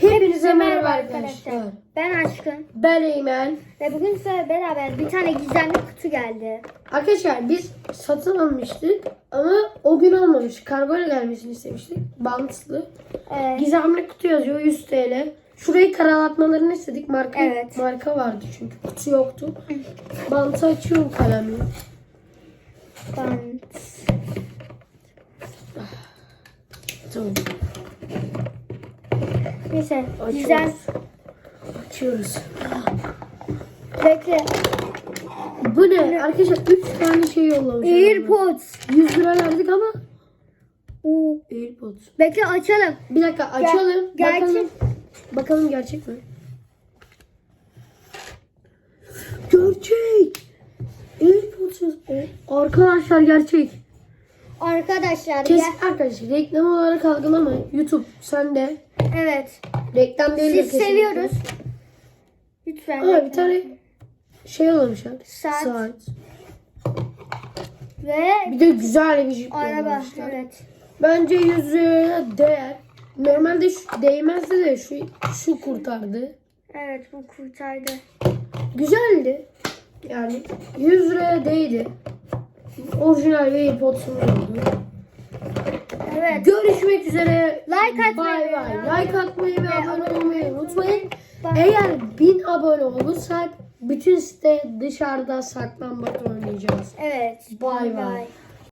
Hepinize merhaba arkadaşlar. Ben Aşkın Ben Eymen. ve bugün size beraber bir tane gizemli kutu geldi. Arkadaşlar biz satın almıştık ama o gün olmamış. Kargoyla gelmesini istemiştik. Bantlı. Ee, Gizemli kutu yazıyor 100 TL. Şurayı karalatmalarını istedik. Marka, Evet. marka vardı çünkü. Kutu yoktu. Bantı açıyorum kalemle. bant. Tamam. Neyse Açıyoruz. gizem. Açıyoruz. Bekle. Bu ne? Arkadaşlar 3 tane şey yollamış. Airpods. 100 lira verdik ama Oo. Airpods. Bekle açalım. Bir dakika açalım. gerçek- Bakalım. Bakalım gerçek mi? Gerçek. AirPods. Arkadaşlar gerçek. Arkadaşlar Kesin arkadaşlar reklam olarak algılamayın. YouTube sen de. Evet. Reklam değil de Siz kesinlikle. seviyoruz. Lütfen. Aa, bir tane şey yollamışlar. Saat. Saat. Ve Bir de güzel bir jip araba. Evet. Bence 100 liraya değer. Normalde şu değmezdi de şu şu kurtardı. Evet bu kurtardı. Güzeldi. Yani 100 liraya değdi. Orijinal bir AirPods'umuz oldu. Evet. Görüşmek üzere. Like atmayı Bay bay. Like atmayı ve abone olmayı unutmayın. Bye. Eğer 1000 abone olursak bütün site dışarıda saklambaç oynayacağız. Evet. Bay. bay.